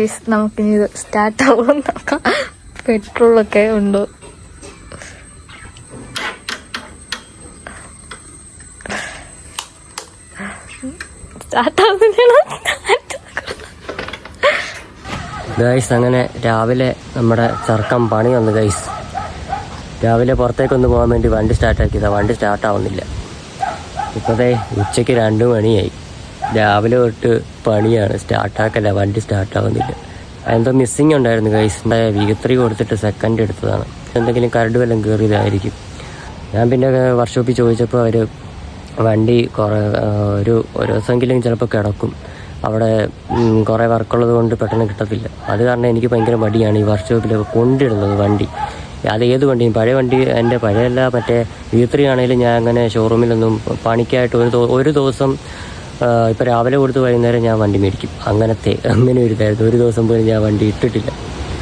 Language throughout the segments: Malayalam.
ഗൈസ് നമുക്കിനി ഇത് സ്റ്റാർട്ട് ആവുമെന്ന് നോക്കാം പെട്രോളൊക്കെ ഉണ്ടോ. ഗൈസ് അങ്ങനെ രാവിലെ നമ്മുടെ ചെറുക്കം പണി വന്നു ഗൈസ് രാവിലെ പുറത്തേക്കൊന്ന് പോകാൻ വേണ്ടി വണ്ടി സ്റ്റാർട്ടാക്കിയതാണ് വണ്ടി സ്റ്റാർട്ടാവുന്നില്ല ഇപ്പോഴത്തെ ഉച്ചയ്ക്ക് രണ്ട് മണിയായി. രാവിലെ തൊട്ട് പണിയാണ്. സ്റ്റാർട്ടാക്കല്ല വണ്ടി സ്റ്റാർട്ടാവുന്നില്ല എന്തോ മിസ്സിങ് ഉണ്ടായിരുന്നു ഗൈസ് വി ത്രീ കൊടുത്തിട്ട് സെക്കൻഡ് എടുത്തതാണ്. എന്തെങ്കിലും കരട് വല്ലതും കയറിയതായിരിക്കും ഞാൻ പിന്നെ വർക്ക്ഷോപ്പിൽ ചോദിച്ചപ്പോൾ അവർ വണ്ടി കുറേ ഒരു ഒരു ദിവസമെങ്കിലും ചിലപ്പോൾ കിടക്കും. അവിടെ കുറേ വർക്കുള്ളത് കൊണ്ട് പെട്ടെന്ന് കിട്ടത്തില്ല. അത് കാരണം എനിക്ക് ഭയങ്കര മടിയാണ് ഈ വർക്ക്ഷോപ്പിൽ കൊണ്ടിടുന്നത് വണ്ടി. അത് ഏത് വണ്ടിയും പഴയ വണ്ടി എന്റെ പഴയല്ല മറ്റേ വീത്രി ത്രീ ആണെങ്കിലും ഞാൻ അങ്ങനെ ഷോറൂമിലൊന്നും പണിക്കായിട്ട് ഒരു ഒരു ദിവസം ഇപ്പോൾ രാവിലെ കൊടുത്ത് വൈകുന്നേരം ഞാൻ വണ്ടി മേടിക്കും. അങ്ങനത്തെ അങ്ങനെ ഒരു ഒരു ദിവസം പോലും ഞാൻ വണ്ടി ഇട്ടിട്ടില്ല.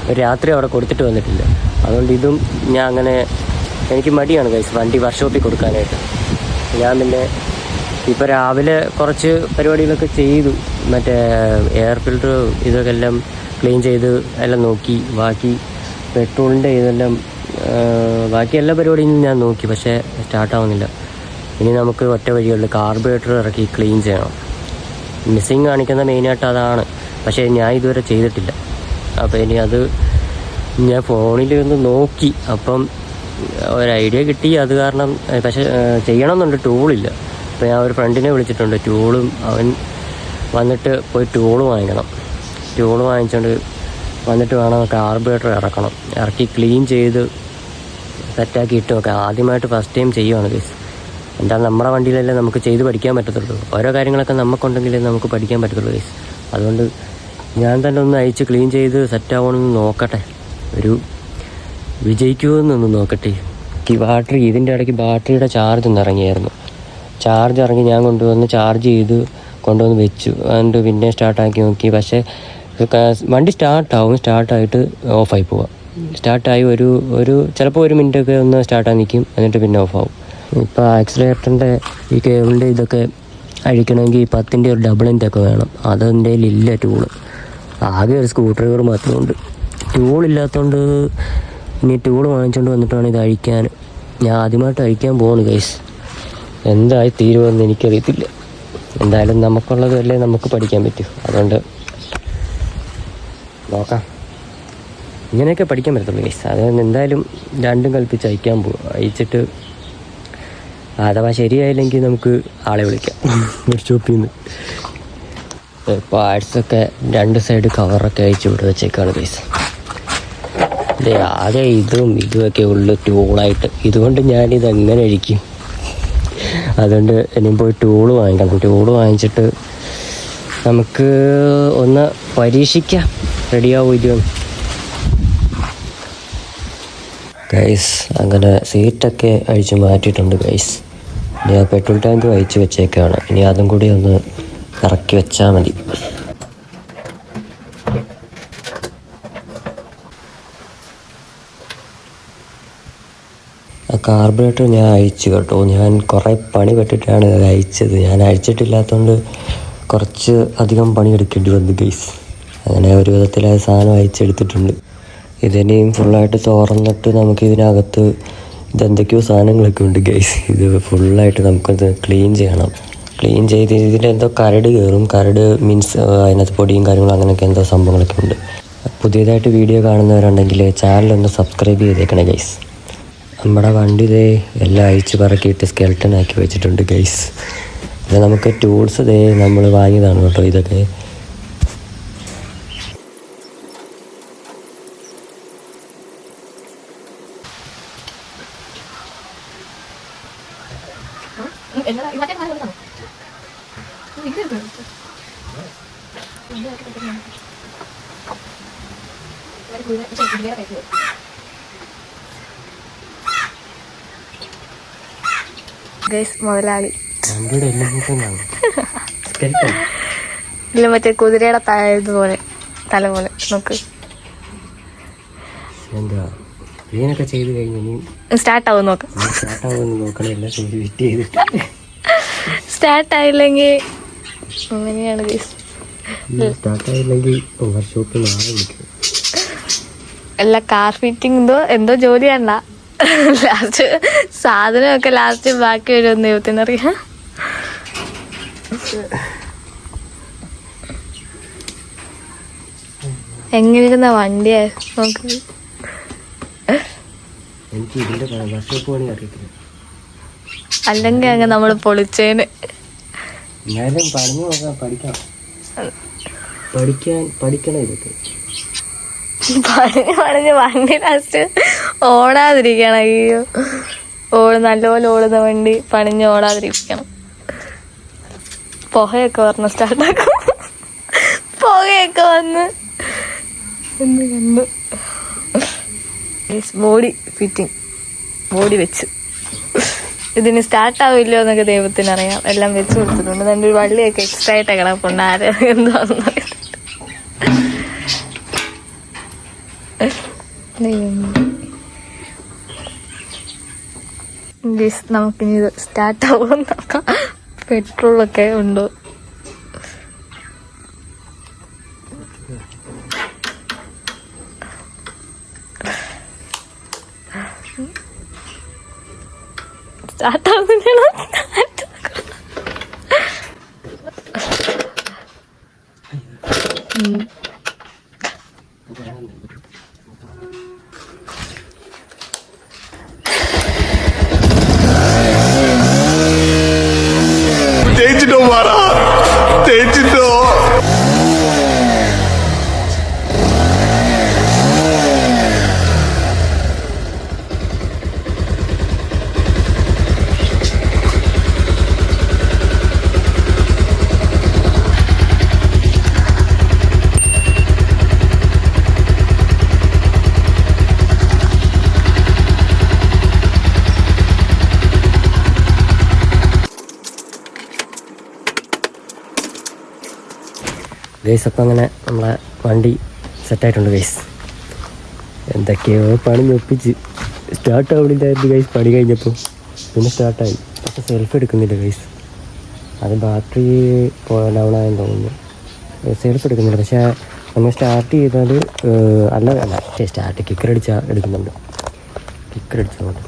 ഒരു രാത്രി അവിടെ കൊടുത്തിട്ട് വന്നിട്ടില്ല. അതുകൊണ്ട് ഇതും ഞാൻ അങ്ങനെ എനിക്ക് മടിയാണ് കൈസ് വണ്ടി വർക്ക്ഷോപ്പിൽ കൊടുക്കാനായിട്ട്. ഞാൻ പിന്നെ ഇപ്പോൾ രാവിലെ കുറച്ച് പരിപാടികളൊക്കെ ചെയ്തു. മറ്റേ എയർ ഫിൽറ്റർ ഇതൊക്കെ എല്ലാം ക്ലീൻ ചെയ്ത് എല്ലാം നോക്കി. ബാക്കി പെട്രോളിന്റെ ഇതെല്ലാം ബാക്കി എല്ലാ പരിപാടിയും ഞാൻ നോക്കി. പക്ഷേ സ്റ്റാർട്ട് ആവുന്നില്ല. ഇനി നമുക്ക് ഒറ്റ വഴിയുള്ളൂ കാർബറേറ്റർ ഇറക്കി ക്ലീൻ ചെയ്യണം. മിസ്സിങ് കാണിക്കുന്ന മെയിനായിട്ട് അതാണ്. പക്ഷേ ഞാൻ ഇതുവരെ ചെയ്തിട്ടില്ല. അപ്പോൾ ഇനി അത് ഞാൻ ഫോണിൽ ഒന്ന് നോക്കി. അപ്പം ഒരു ഐഡിയ കിട്ടി. അത് കാരണം പക്ഷെ ചെയ്യണമെന്നുണ്ട്. ടൂളില്ല അപ്പോൾ ഞാൻ ഒരു ഫ്രണ്ടിനെ വിളിച്ചിട്ടുണ്ട്. ടൂളും അവൻ വന്നിട്ട് പോയി ടൂൾ വാങ്ങിക്കണം. ടൂൾ വാങ്ങിച്ചുകൊണ്ട് വന്നിട്ട് വേണം കാർബറേറ്റർ ഇറക്കണം. ഇറക്കി ക്ലീൻ ചെയ്ത് സെറ്റാക്കി ഇട്ട് നോക്കാം ആദ്യമായിട്ട് ഫസ്റ്റ് ടൈം ചെയ്യുവാണ് ഗൈസ് എന്തായാലും നമ്മുടെ വണ്ടിയിലല്ലേ നമുക്ക് ചെയ്ത് പഠിക്കാൻ പറ്റത്തുള്ളൂ? ഓരോ കാര്യങ്ങളൊക്കെ നമുക്കുണ്ടെങ്കിലേ നമുക്ക് പഠിക്കാൻ പറ്റത്തുള്ളൂ ഗൈസ് അതുകൊണ്ട് ഞാൻ തന്നെ ഒന്ന് അയച്ച് ക്ലീൻ ചെയ്ത് സെറ്റാവണമെന്ന് നോക്കട്ടെ. ഒരു വിജയിക്കുമെന്നൊന്ന് നോക്കട്ടെ. ഈ ബാറ്ററി ഇതിന്റെ ഇടയ്ക്ക് ബാറ്ററിയുടെ ചാർജ് ഒന്ന് ഇറങ്ങിയായിരുന്നു. ചാർജ് ഇറങ്ങി ഞാൻ കൊണ്ടുവന്ന് ചാർജ് ചെയ്ത് കൊണ്ടുവന്ന് വെച്ചു. എന്നിട്ട് പിന്നെ സ്റ്റാർട്ടാക്കി നോക്കി. പക്ഷേ വണ്ടി സ്റ്റാർട്ടാവും സ്റ്റാർട്ടായിട്ട് ഓഫായി പോവാം. സ്റ്റാർട്ടായി ഒരു ഒരു ചിലപ്പോൾ ഒരു മിനിറ്റൊക്കെ ഒന്ന് സ്റ്റാർട്ടായി നിൽക്കും എന്നിട്ട് പിന്നെ ഓഫാവും ഇപ്പോൾ ആക്സിലേറ്ററിന്റെ ഈ കേബിളിന്റെ ഇതൊക്കെ അഴിക്കണമെങ്കിൽ പത്തിന്റെ ഒരു ഡബിളിന്റെ ഒക്കെ വേണം. അതെന്റെ ഇല്ല ടൂൾ ആകെ ഒരു സ്ക്രൂ ഡ്രൈവർ മാത്രമുണ്ട്. ടൂൾ ഇല്ലാത്തതുകൊണ്ട് ഇനി ടൂൾ വാങ്ങിച്ചുകൊണ്ട് വന്നിട്ടാണ് ഇത് അഴിക്കാൻ. ഞാൻ ആദ്യമായിട്ട് അഴിക്കാൻ പോകുന്നു ഗൈസ് എന്തായി തീരുമെന്ന് എനിക്കറിയത്തില്ല. എന്തായാലും നമുക്കുള്ളതല്ലേ നമുക്ക് പഠിക്കാൻ പറ്റൂ. അതുകൊണ്ട് നോക്കാം. ഇങ്ങനെയൊക്കെ പഠിക്കാൻ പറ്റത്തുള്ളൂ ഗൈസ് അതുകൊണ്ട് എന്തായാലും രണ്ടും കൽപ്പിച്ച് അയക്കാൻ പോകും അയച്ചിട്ട് അഥവാ ശരിയായില്ലെങ്കിൽ നമുക്ക് ആളെ വിളിക്കാം. ഒരു ഷോപ്പിൽ നിന്ന് പാർട്സൊക്കെ രണ്ട് സൈഡ് കവറൊക്കെ അയച്ച് ഇവിടെ വെച്ചേക്കാണ് ദേ ആകെ ഇതും ഇതുമൊക്കെ ഉള്ളു ടൂളായിട്ട് ഇതുകൊണ്ട് ഞാനിത് എങ്ങനെ അഴിക്കും അതുകൊണ്ട് ഇനിയും പോയി ടൂൾ വാങ്ങിക്കണം ടൂൾ വാങ്ങിച്ചിട്ട് നമുക്ക് ഒന്ന് പരീക്ഷിക്കാം. റെഡിയാവും ഇതും ഗൈസ് അങ്ങനെ സീറ്റൊക്കെ അഴിച്ച് മാറ്റിയിട്ടുണ്ട് ഗൈസ് ആ പെട്രോൾ ടാങ്ക് വഹിച്ച് വെച്ചേക്കാണ്. ഇനി അതും കൂടി ഒന്ന് ഇറക്കി വെച്ചാൽ മതി. ആ കാർബറേറ്റർ ഞാൻ അയച്ചു കേട്ടോ. ഞാൻ കുറേ പണി പെട്ടിട്ടാണ് അത് അയച്ചത് ഞാൻ അയച്ചിട്ടില്ലാത്തതുകൊണ്ട് കുറച്ച് അധികം പണി എടുക്കേണ്ടി വന്നു ഗൈസ് അങ്ങനെ ഒരു വിധത്തിൽ ആ സാധനം അയച്ചെടുത്തിട്ടുണ്ട് ഇതിനെയും ഫുള്ളായിട്ട് തുറന്നിട്ട് നമുക്ക് ഇതിനകത്ത് ഇതെന്തൊക്കെയോ സാധനങ്ങളൊക്കെ ഉണ്ട് ഗൈസ് ഇത് ഫുള്ളായിട്ട് നമുക്കത് ക്ലീൻ ചെയ്യണം. ക്ലീൻ ചെയ്ത് ഇതിന്റെ എന്തോ കരട് കയറും. കരട് മീൻസ് അതിനകത്ത് പൊടിയും കാര്യങ്ങളും അങ്ങനെയൊക്കെ എന്തോ സംഭവങ്ങളൊക്കെ ഉണ്ട്. പുതിയതായിട്ട് വീഡിയോ കാണുന്നവരുണ്ടെങ്കിൽ ചാനലൊന്ന് സബ്സ്ക്രൈബ് ചെയ്തേക്കണേ ഗൈസ് നമ്മുടെ വണ്ടി ഇതേ എല്ലാം അഴിച്ചു പറക്കിയിട്ട് സ്കെൽട്ടൺ ആക്കി വെച്ചിട്ടുണ്ട് ഗൈസ് ഇത് നമുക്ക് ടൂൾസ് ഇതേ നമ്മൾ വാങ്ങിയതാണ് കേട്ടോ ഇതൊക്കെ. മുതലാളി. ഇല്ല മറ്റേ കുതിരയുടെ ഇതുപോലെ തല പോലെ നോക്ക്. എന്താ? ഇതിനൊക്കെ ചെയ്ത് കഴിഞ്ഞു സ്റ്റാർട്ട് ആവും നോക്ക്. സ്റ്റാർട്ടാവുമെന്ന് നോക്കണേ എല്ലാം ചെയ്ത് ഫിറ്റ് ചെയ്തിട്ട്. സ്റ്റാർട്ട് ആയില്ലെങ്കിൽ അങ്ങനെയാണ് ഗൈസ്. സ്റ്റാർട്ടായില്ലെങ്കിൽ വർക്ക്ഷോപ്പിൽ നാളെ വിളിക്കും അല്ല കാർ ഫിറ്റിംഗ് എന്തോ എന്തോ ജോലിയല്ല ലാസ്റ്റ് സാധനമൊക്കെ ലാസ്റ്റ് ബാക്കി വരുമെന്ന് ദൈവത്തിനറിയാം എങ്ങനെയിരുന്ന വണ്ടിയാ നോക്ക്. എനിക്ക് ഇതിന്റെ വർക്ക്ഷോപ്പ് പണി അറിയത്തില്ല. അല്ലെങ്കിൽ അങ്ങ് നമ്മൾ പൊളിച്ചേന്. എന്നാലും പറഞ്ഞു നോക്കാം പഠിക്കാം. പഠിക്കാൻ പഠിക്കണം ഇതൊക്കെ? പണിഞ്ഞ് പറഞ്ഞ് വണ്ടി ലാസ്റ്റ് ഓടാതിരിക്കണം അയ്യോ. ഓട് നല്ലപോലെ ഓടുന്ന വണ്ടി പണിഞ്ഞ് ഓടാതിരിക്കണം. പുകയൊക്കെ പറഞ്ഞ സ്റ്റാർട്ടാക്കും പുകയൊക്കെ വന്ന്. എന്ന് കണ്ടു ബോഡി ഫിറ്റിംഗ് ബോഡി വെച്ച്. ഇതിന് സ്റ്റാർട്ട് ആവില്ലോ എന്നൊക്കെ ദൈവത്തിനറിയാം എല്ലാം വെച്ച് കൊടുത്തിട്ടുണ്ട്. എന്റെ ഒരു വള്ളിയൊക്കെ എക്സ്ട്രാ ആയിട്ട് കിടപ്പുണ്ട്. ആരെ എന്താണെന്ന് നമുക്കിനി ഇത് സ്റ്റാർട്ട് ആവുമെന്ന് നോക്കാം. പെട്രോളൊക്കെ ഉണ്ടോ? Mm. ഗൈസ് അപ്പം അങ്ങനെ നമ്മളെ വണ്ടി സെറ്റായിട്ടുണ്ട് ഗൈസ്. എന്തൊക്കെയോ പണി ഒപ്പിച്ച് സ്റ്റാർട്ട് ആവണില്ലായിരുന്നു ഗൈസ് പണി കഴിഞ്ഞപ്പോൾ പിന്നെ സ്റ്റാർട്ടായി പക്ഷെ സെൽഫ് എടുക്കുന്നില്ല ഗൈസ്. അത് ബാറ്ററി ഡൗൺ ആയെന്ന് തോന്നുന്നു. സെൽഫ് എടുക്കുന്നില്ല. പക്ഷേ നമ്മൾ സ്റ്റാർട്ട് ചെയ്താൽ അല്ല അല്ല സ്റ്റാർട്ട് കിക്കർ അടിച്ചാൽ എടുക്കുന്നുണ്ട്. കിക്കർ അടിച്ചുകൊണ്ട്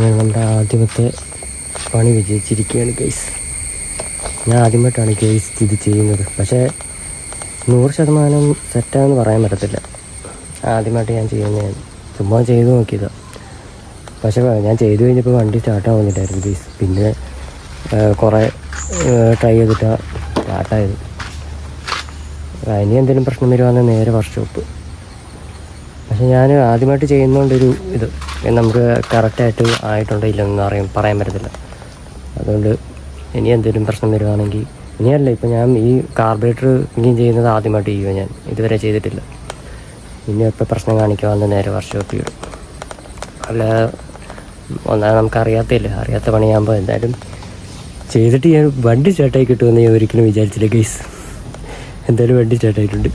നമ്മുടെ ആദ്യമത്തെ പണി വിജയിച്ചിരിക്കുകയാണ് ഗൈസ് ഞാൻ ആദ്യമായിട്ടാണ് ഗൈസ് ഇത് ചെയ്യുന്നത്. പക്ഷേ നൂറ് ശതമാനം സെറ്റാണെന്ന് പറയാൻ പറ്റത്തില്ല. ആദ്യമായിട്ട് ഞാൻ ചെയ്യുന്നതാണ് ചുമ്മാ ചെയ്ത് നോക്കിയതാണ് പക്ഷേ ഞാൻ ചെയ്തു കഴിഞ്ഞപ്പോൾ വണ്ടി സ്റ്റാർട്ട് കേസ് പിന്നെ കുറേ ട്രൈ ചെയ്തിട്ടാണ് സ്റ്റാർട്ടായത് ഇനി എന്തെങ്കിലും പ്രശ്നം വരുവാണെങ്കിൽ നേരെ വർക്ക്ഷോപ്പ് പക്ഷെ ഞാൻ ആദ്യമായിട്ട് ചെയ്യുന്നതുകൊണ്ടൊരു ഇത് നമുക്ക് കറക്റ്റായിട്ട് ആയിട്ടുണ്ടോ ഇല്ലെന്ന് അറിയാൻ പറയാൻ പറ്റത്തില്ല. അതുകൊണ്ട് ഇനി എന്തെങ്കിലും പ്രശ്നം വരുവാണെങ്കിൽ ഇനിയല്ല ഇപ്പം ഞാൻ ഈ കാർബറേറ്റർ ക്ലീൻ ചെയ്യുന്നത് ആദ്യമായിട്ട് ചെയ്യുക ഞാൻ. ഇതുവരെ ചെയ്തിട്ടില്ല. ഇനി എപ്പോൾ പ്രശ്നം കാണിക്കുവാന്ന് നേരെ വർക്ക്ഷോപ്പിൽ ഇടും. അല്ല ഒന്നാ നമുക്ക് അറിയാത്തില്ല അറിയാത്ത പണിയാകുമ്പോൾ എന്തായാലും ചെയ്തിട്ട് ഞാൻ വണ്ടി സ്റ്റാർട്ടായി കിട്ടുമെന്ന് ഞാൻ ഒരിക്കലും വിചാരിച്ചില്ല ഗൈസ് എന്തായാലും വണ്ടി സ്റ്റാർട്ടായിട്ടുണ്ട്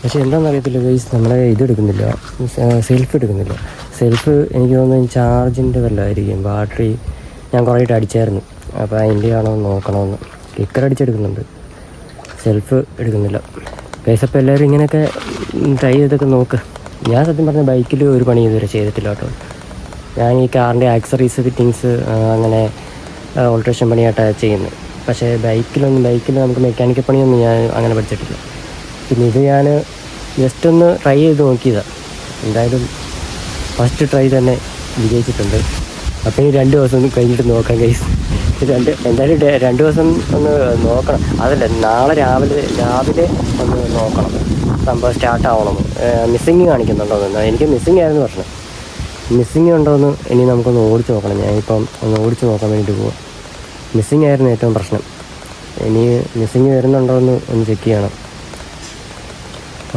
പക്ഷെ എന്താണെന്ന് അറിയത്തില്ല ഗൈസ് നമ്മളെ ഇത് എടുക്കുന്നില്ല സെൽഫ് എടുക്കുന്നില്ല. സെൽഫ് എനിക്ക് തോന്നുന്നു ചാർജിന്റെ വല്ലതായിരിക്കും ബാറ്ററി ഞാൻ കുറേയിട്ട് അടിച്ചായിരുന്നു. അപ്പോൾ അതിന്റെ ആണോ നോക്കണമെന്ന് കിക്കർ അടിച്ചെടുക്കുന്നുണ്ട്. സെൽഫ് എടുക്കുന്നില്ല. ഗൈസ് അപ്പോൾ എല്ലാവരും ഇങ്ങനെയൊക്കെ ട്രൈ ചെയ്തൊക്കെ നോക്ക്. ഞാൻ സത്യം പറഞ്ഞ ബൈക്കിൽ ഒരു പണി ഇതുവരെ ചെയ്തിട്ടില്ല കേട്ടോ. ഞാൻ ഈ കാറിന്റെ ആക്സറീസ് ഫിറ്റിങ്സ് അങ്ങനെ ഓൾട്രേഷൻ പണിയായിട്ടാണ് ചെയ്യുന്നത് പക്ഷേ ബൈക്കിലൊന്നും ബൈക്കിൽ നമുക്ക് മെക്കാനിക്കൽ പണിയൊന്നും ഞാൻ അങ്ങനെ പഠിച്ചിട്ടില്ല. പിന്നെ ഇത് ഞാൻ ജസ്റ്റ് ഒന്ന് ട്രൈ ചെയ്ത് നോക്കിയതാണ് എന്തായാലും ഫസ്റ്റ് ട്രൈ തന്നെ വിജയിച്ചിട്ടുണ്ട്. അപ്പോൾ ഇനി രണ്ട് ദിവസം കഴിഞ്ഞിട്ട് നോക്കാം കൈസ് രണ്ട് എന്തായാലും രണ്ട് ദിവസം ഒന്ന് നോക്കണം. അതല്ല നാളെ രാവിലെ രാവിലെ ഒന്ന് നോക്കണം. സംഭവം സ്റ്റാർട്ട് ആവണം. മിസ്സിങ് കാണിക്കുന്നുണ്ടോ എന്ന്. എനിക്ക് മിസ്സിങ് ആയിരുന്നു പറഞ്ഞത് മിസ്സിങ് ഉണ്ടോ എന്ന് ഇനി നമുക്കൊന്ന് ഓടിച്ച് നോക്കണം. ഞാനിപ്പം ഒന്ന് ഓടിച്ച് നോക്കാൻ വേണ്ടിയിട്ട് പോവാം. മിസ്സിങ് ആയിരുന്നു ഏറ്റവും പ്രശ്നം. ഇനി മിസ്സിങ് വരുന്നുണ്ടോ എന്ന് ഒന്ന് ചെക്ക് ചെയ്യണം.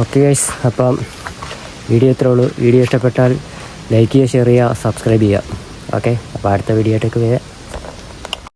ഓക്കെ ഗൈസ് അപ്പം വീഡിയോ ഇത്രേ ഉള്ളൂ. വീഡിയോ ഇഷ്ടപ്പെട്ടാൽ ലൈക്ക് ചെയ്യുക ഷെയർ ചെയ്യുക സബ്സ്ക്രൈബ് ചെയ്യുക. ഓക്കെ അപ്പോൾ അടുത്ത വീഡിയോ ആയിട്ടൊക്കെ വരാം.